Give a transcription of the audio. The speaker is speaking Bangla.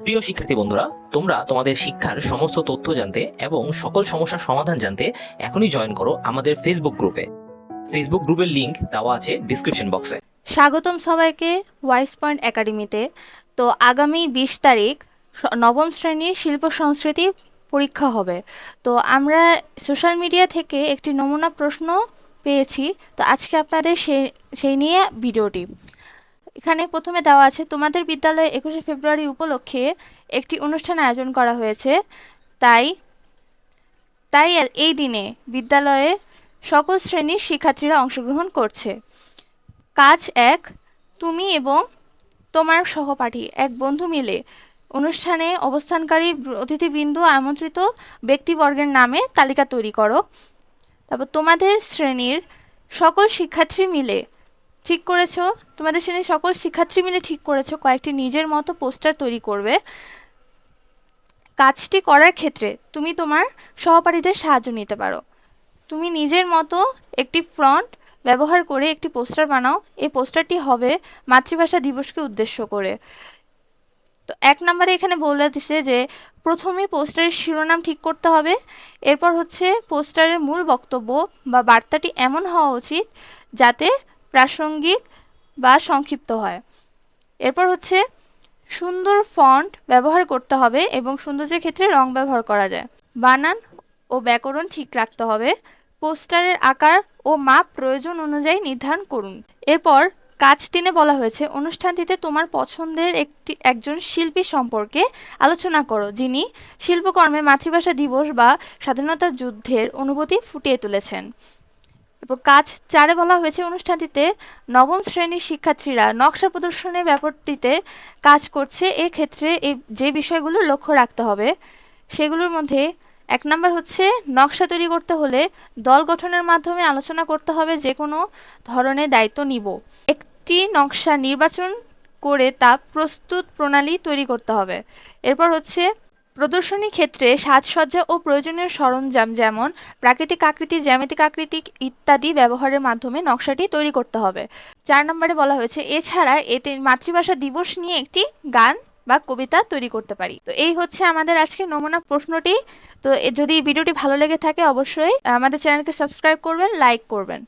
প্রিয় শিক্ষার্থী বন্ধুরা, তোমরা তোমাদের শিক্ষার সমস্ত তথ্য জানতে এবং সকল সমস্যার সমাধান জানতে এখনই জয়েন করো আমাদের ফেসবুক গ্রুপে ফেসবুক গ্রুপের লিংক দেওয়া আছে ডিসক্রিপশন বক্সে স্বাগতম সবাইকে ওয়াইস পয়েন্ট একাডেমিতে তো। আগামী বিশ তারিখ নবম শ্রেণির শিল্প সংস্কৃতি পরীক্ষা হবে। তো আমরা সোশ্যাল মিডিয়া থেকে একটি নমুনা প্রশ্ন পেয়েছি। তো আজকে আপনাদের সেই সেই নিয়ে ভিডিওটি। এখানে প্রথমে দেওয়া আছে, তোমাদের বিদ্যালয়ে একুশে ফেব্রুয়ারি উপলক্ষে একটি অনুষ্ঠান আয়োজন করা হয়েছে। তাই তাই এই দিনে বিদ্যালয়ে সকল শ্রেণির শিক্ষার্থীরা অংশগ্রহণ করছে। কাজ এক, তুমি এবং তোমার সহপাঠী এক বন্ধু মিলে অনুষ্ঠানে অবস্থানকারী অতিথিবৃন্দ আমন্ত্রিত ব্যক্তিবর্গের নামে তালিকা তৈরি করো। তারপর তোমাদের শ্রেণির সকল শিক্ষার্থী মিলে ঠিক করেছ? তোমাদের শ্রেণির সকল শিক্ষার্থী মিলে ঠিক করেছ। কয়েকটি নিজের মতো পোস্টার তৈরি করবে। কাজটি করার ক্ষেত্রে তুমি তোমার সহপাঠীদের সাহায্য নিতে পারো। তুমি নিজের মতো একটি ফ্রন্ট ব্যবহার করে একটি পোস্টার বানাও। এই পোস্টারটি হবে মাতৃভাষা দিবসকে উদ্দেশ্য করে। তো এক নম্বরে এখানে বলে দিছে যে, প্রথমে পোস্টারের শিরোনাম ঠিক করতে হবে। এরপর হচ্ছে পোস্টারের মূল বক্তব্য বা বার্তাটি এমন হওয়া উচিত যাতে প্রাসঙ্গিক বা সংক্ষিপ্ত হয়। এরপর হচ্ছে সুন্দর ফন্ট ব্যবহার করতে হবে এবং সৌন্দর্যের ক্ষেত্রে রং ব্যবহার করা যায়। বানান ও ব্যাকরণ ঠিক রাখতে হবে। পোস্টারের আকার ও মাপ প্রয়োজন অনুযায়ী নির্ধারণ করুন। এরপর কাজ তিনে বলা হয়েছে, অনুষ্ঠানটিতে তোমার পছন্দের একটি, একজন শিল্পী সম্পর্কে আলোচনা করো, যিনি শিল্পকর্মের মাতৃভাষা দিবস বা স্বাধীনতা যুদ্ধের অনুভূতি ফুটিয়ে তুলেছেন। এরপর কাজ চারে বলা হয়েছে অনুষ্ঠানটিতে নবম শ্রেণির শিক্ষার্থীরা নকশা প্রদর্শনের ব্যাপারটিতে কাজ করছে। এক্ষেত্রে এই যে বিষয়গুলো লক্ষ্য রাখতে হবে, সেগুলোর মধ্যে এক নম্বর হচ্ছে নকশা তৈরি করতে হলে দল গঠনের মাধ্যমে আলোচনা করতে হবে যে কোনো ধরনের দায়িত্ব নিব। একটি নকশা নির্বাচন করে তা প্রস্তুত প্রণালী তৈরি করতে হবে। এরপর হচ্ছে প্রদর্শনী ক্ষেত্রে সাজসজ্জা ও প্রয়োজনীয় সরঞ্জাম যেমন প্রাকৃতিক আকৃতি, জ্যামিতিক আকৃতি ইত্যাদি ব্যবহারের মাধ্যমে নকশাটি তৈরি করতে হবে। চার নম্বরে বলা হয়েছে, এছাড়া এতে মাতৃভাষা দিবস নিয়ে একটি গান বা কবিতা তৈরি করতে পারি। তো এই হচ্ছে আমাদের আজকে নমুনা প্রশ্নটি। তো যদি ভিডিওটি ভালো লেগে থাকে, অবশ্যই আমাদের চ্যানেলকে সাবস্ক্রাইব করবেন, লাইক করবেন।